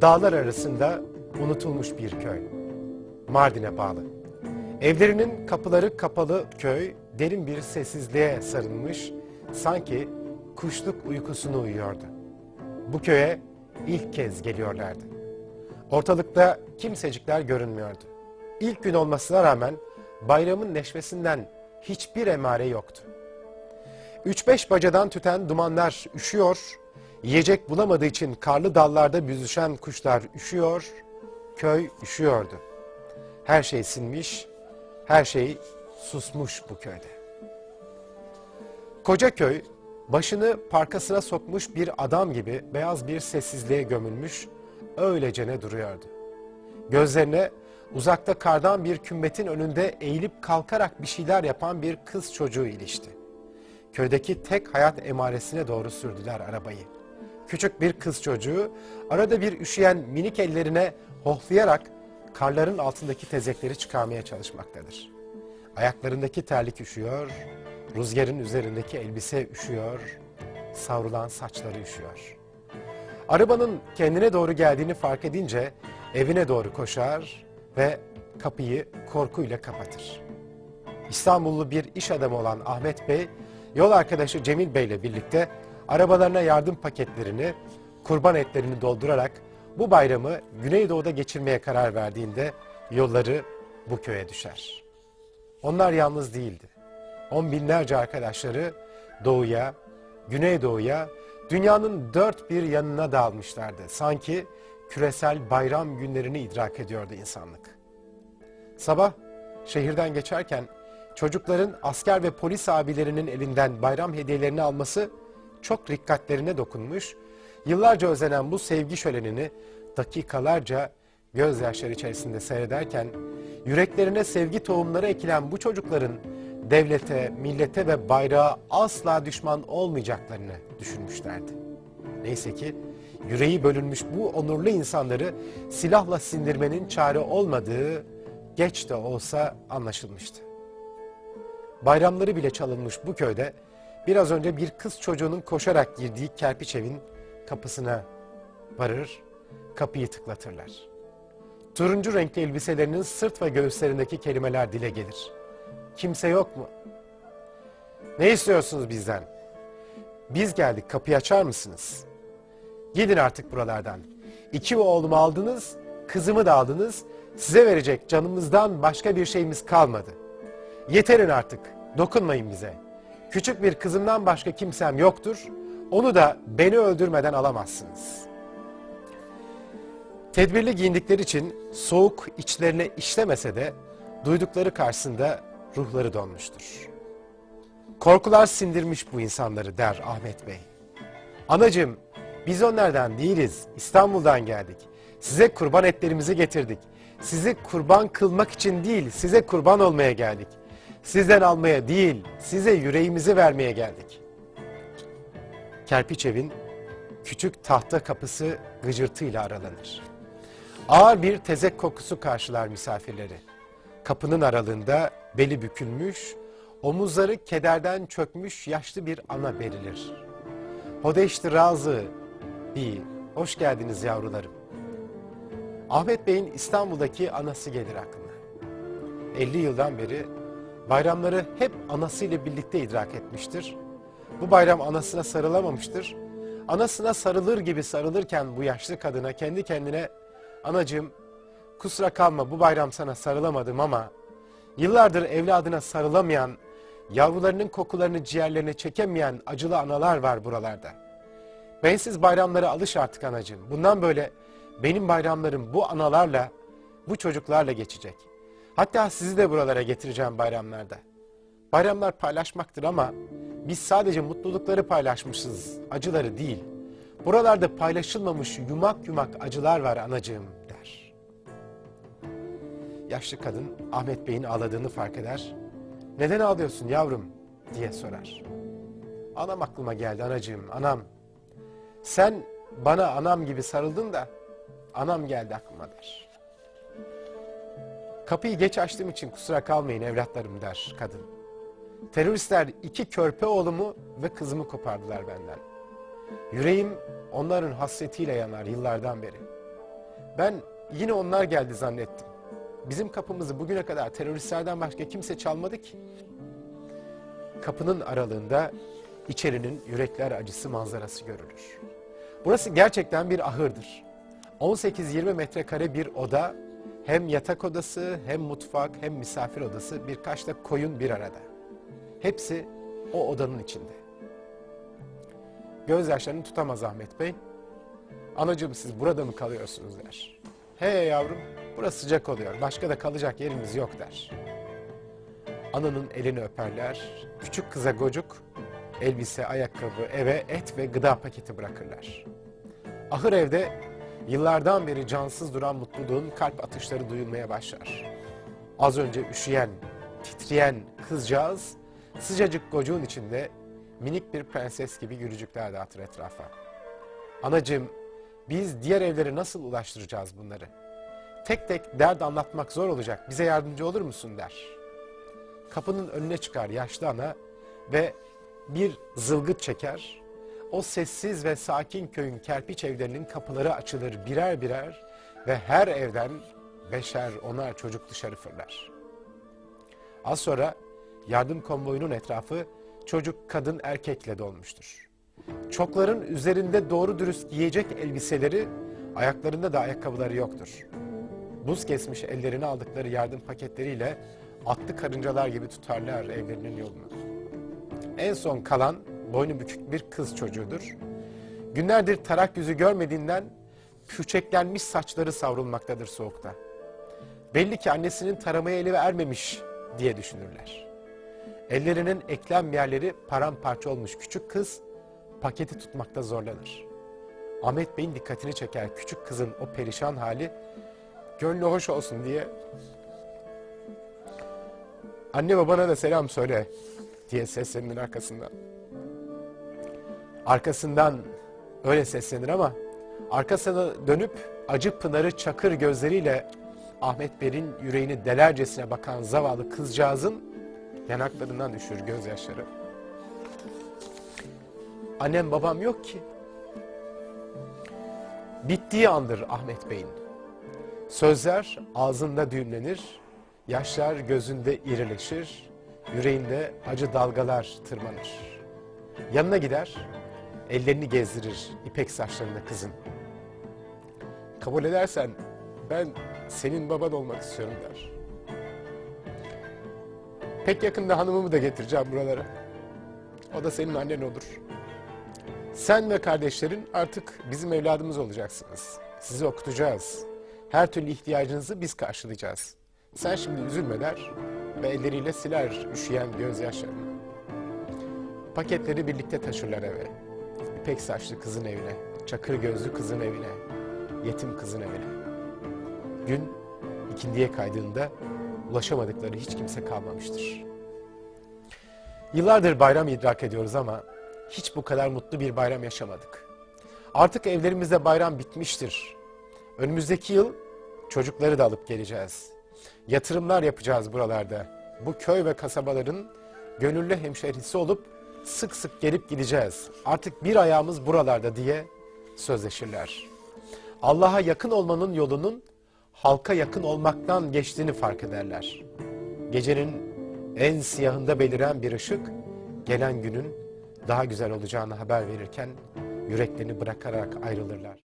Dağlar arasında unutulmuş bir köy. Mardin'e bağlı. Evlerinin kapıları kapalı köy derin bir sessizliğe sarılmış, sanki kuşluk uykusunu uyuyordu. Bu köye ilk kez geliyorlardı. Ortalıkta kimsecikler görünmüyordu. İlk gün olmasına rağmen bayramın neşvesinden hiçbir emare yoktu. Üç beş bacadan tüten dumanlar üşüyor, yiyecek bulamadığı için karlı dallarda büzüşen kuşlar üşüyor, köy üşüyordu. Her şey sinmiş, her şey susmuş bu köyde. Koca köy başını parkasına sokmuş bir adam gibi beyaz bir sessizliğe gömülmüş, öylecene duruyordu. Gözlerine uzakta kardan bir kümmetin önünde eğilip kalkarak bir şeyler yapan bir kız çocuğu ilişti. Köydeki tek hayat emaresine doğru sürdüler arabayı. Küçük bir kız çocuğu arada bir üşüyen minik ellerine hohlayarak karların altındaki tezekleri çıkarmaya çalışmaktadır. Ayaklarındaki terlik üşüyor, rüzgarın üzerindeki elbise üşüyor, savrulan saçları üşüyor. Arabanın kendine doğru geldiğini fark edince evine doğru koşar ve kapıyı korkuyla kapatır. İstanbullu bir iş adamı olan Ahmet Bey, yol arkadaşı Cemil Bey ile birlikte arabalarına yardım paketlerini, kurban etlerini doldurarak bu bayramı Güneydoğu'da geçirmeye karar verdiğinde yolları bu köye düşer. Onlar yalnız değildi. On binlerce arkadaşları doğuya, güneydoğuya, dünyanın dört bir yanına dağılmışlardı. Sanki küresel bayram günlerini idrak ediyordu insanlık. Sabah şehirden geçerken çocukların asker ve polis abilerinin elinden bayram hediyelerini alması çok dikkatlerine dokunmuş. Yıllarca özlenen bu sevgi şölenini dakikalarca gözyaşları içerisinde seyrederken yüreklerine sevgi tohumları ekilen bu çocukların devlete, millete ve bayrağa asla düşman olmayacaklarını düşünmüşlerdi. Neyse ki yüreği bölünmüş bu onurlu insanları silahla sindirmenin çare olmadığı geç de olsa anlaşılmıştı. Bayramları bile çalınmış bu köyde biraz önce bir kız çocuğunun koşarak girdiği kerpiç evin kapısına varır, kapıyı tıklatırlar. Turuncu renkli elbiselerinin sırt ve göğüslerindeki kelimeler dile gelir. Kimse yok mu? Ne istiyorsunuz bizden? Biz geldik, kapıyı açar mısınız? Gidin artık buralardan. İki oğlumu aldınız, kızımı da aldınız. Size verecek canımızdan başka bir şeyimiz kalmadı. Yeterin artık, dokunmayın bize. Küçük bir kızımdan başka kimsem yoktur. Onu da beni öldürmeden alamazsınız. Tedbirli giyindikleri için soğuk içlerine işlemese de duydukları karşısında ruhları donmuştur. Korkular sindirmiş bu insanları der Ahmet Bey. Anacığım biz onlardan değiliz. İstanbul'dan geldik. Size kurban etlerimizi getirdik. Sizi kurban kılmak için değil, size kurban olmaya geldik. Sizden almaya değil, size yüreğimizi vermeye geldik. Kerpiç evin küçük tahta kapısı gıcırtıyla aralanır. Ağır bir tezek kokusu karşılar misafirleri. Kapının aralığında beli bükülmüş, omuzları kederden çökmüş yaşlı bir ana berilir. Hodeşti razı, bir, hoş geldiniz yavrularım. Ahmet Bey'in İstanbul'daki anası gelir aklına. 50 yıldan beri bayramları hep anasıyla birlikte idrak etmiştir. Bu bayram anasına sarılamamıştır. Anasına sarılır gibi sarılırken bu yaşlı kadına kendi kendine anacığım kusura kalma bu bayram sana sarılamadım ama yıllardır evladına sarılamayan, yavrularının kokularını ciğerlerine çekemeyen acılı analar var buralarda. Bensiz bayramlara alış artık anacığım. Bundan böyle benim bayramlarım bu analarla, bu çocuklarla geçecek. Hatta sizi de buralara getireceğim bayramlarda. Bayramlar paylaşmaktır ama biz sadece mutlulukları paylaşmışız, acıları değil. Buralarda paylaşılmamış yumak yumak acılar var anacığım der. Yaşlı kadın Ahmet Bey'in ağladığını fark eder. Neden ağlıyorsun yavrum diye sorar. Anam aklıma geldi anacığım, anam. Sen bana anam gibi sarıldın da anam geldi aklıma der. Kapıyı geç açtığım için kusura kalmayın evlatlarım der kadın. Teröristler iki körpe oğlumu ve kızımı kopardılar benden. Yüreğim onların hasretiyle yanar yıllardan beri. Ben yine onlar geldi zannettim. Bizim kapımızı bugüne kadar teröristlerden başka kimse çalmadı ki. Kapının aralığında içerinin yürekler acısı manzarası görülür. Burası gerçekten bir ahırdır. 18-20 metrekare bir oda, hem yatak odası, hem mutfak, hem misafir odası, birkaç da koyun bir arada. Hepsi o odanın içinde. Gözyaşlarını tutamaz Ahmet Bey. Anacığım siz burada mı kalıyorsunuz der. He yavrum burası sıcak oluyor. Başka da kalacak yerimiz yok der. Ananın elini öperler. Küçük kıza gocuk, elbise, ayakkabı, eve et ve gıda paketi bırakırlar. Ahır evde yıllardan beri cansız duran mutluluğun kalp atışları duyulmaya başlar. Az önce üşüyen, titreyen kızcağız sıcacık gocuğun içinde minik bir prenses gibi gülücükler dağıtır etrafa. Anacığım biz diğer evlere nasıl ulaştıracağız bunları? Tek tek dert anlatmak zor olacak. Bize yardımcı olur musun der. Kapının önüne çıkar yaşlı ana ve bir zılgıt çeker. O sessiz ve sakin köyün kerpiç evlerinin kapıları açılır birer birer ve her evden beşer onar çocuk dışarı fırlar. Az sonra yardım konvoyunun etrafı çocuk, kadın, erkekle dolmuştur. Çokların üzerinde doğru dürüst giyecek elbiseleri, ayaklarında da ayakkabıları yoktur. Buz kesmiş ellerine aldıkları yardım paketleriyle atlı karıncalar gibi tutarlar evlerinin yolunu. En son kalan boynu bükük bir kız çocuğudur. Günlerdir tarak yüzü görmediğinden pürçeklenmiş saçları savrulmaktadır soğukta. Belli ki annesinin taramaya eli ermemiş diye düşünürler. Ellerinin eklem yerleri paramparça olmuş küçük kız paketi tutmakta zorlanır. Ahmet Bey'in dikkatini çeker küçük kızın o perişan hali gönlü hoş olsun diye anne babana da selam söyle diye seslenir arkasından. Arkasından öyle seslenir ama arkasına dönüp acı pınarı çakır gözleriyle Ahmet Bey'in yüreğini delercesine bakan zavallı kızcağızın yanaklarından düşür gözyaşları. Annem babam yok ki. Bittiği andır Ahmet Bey'in. Sözler ağzında düğümlenir, yaşlar gözünde irileşir, yüreğinde acı dalgalar tırmanır. Yanına gider, ellerini gezdirir ipek saçlarında kızın. Kabul edersen ben senin baban olmak istiyorum der. Pek yakında hanımımı da getireceğim buralara. O da senin annen olur. Sen ve kardeşlerin artık bizim evladımız olacaksınız. Sizi okutacağız. Her türlü ihtiyacınızı biz karşılayacağız. Sen şimdi üzülme der ve elleriyle siler üşüyen gözyaşlarını. Paketleri birlikte taşırlar eve. İpek saçlı kızın evine, çakır gözlü kızın evine, yetim kızın evine. Gün ikindiye kaydığında ulaşamadıkları hiç kimse kalmamıştır. Yıllardır bayram idrak ediyoruz ama hiç bu kadar mutlu bir bayram yaşamadık. Artık evlerimizde bayram bitmiştir. Önümüzdeki yıl çocukları da alıp geleceğiz. Yatırımlar yapacağız buralarda. Bu köy ve kasabaların gönüllü hemşehrisi olup sık sık gelip gideceğiz. Artık bir ayağımız buralarda diye sözleşirler. Allah'a yakın olmanın yolunun halka yakın olmaktan geçtiğini fark ederler. Gecenin en siyahında beliren bir ışık gelen günün daha güzel olacağını haber verirken yüreklerini bırakarak ayrılırlar.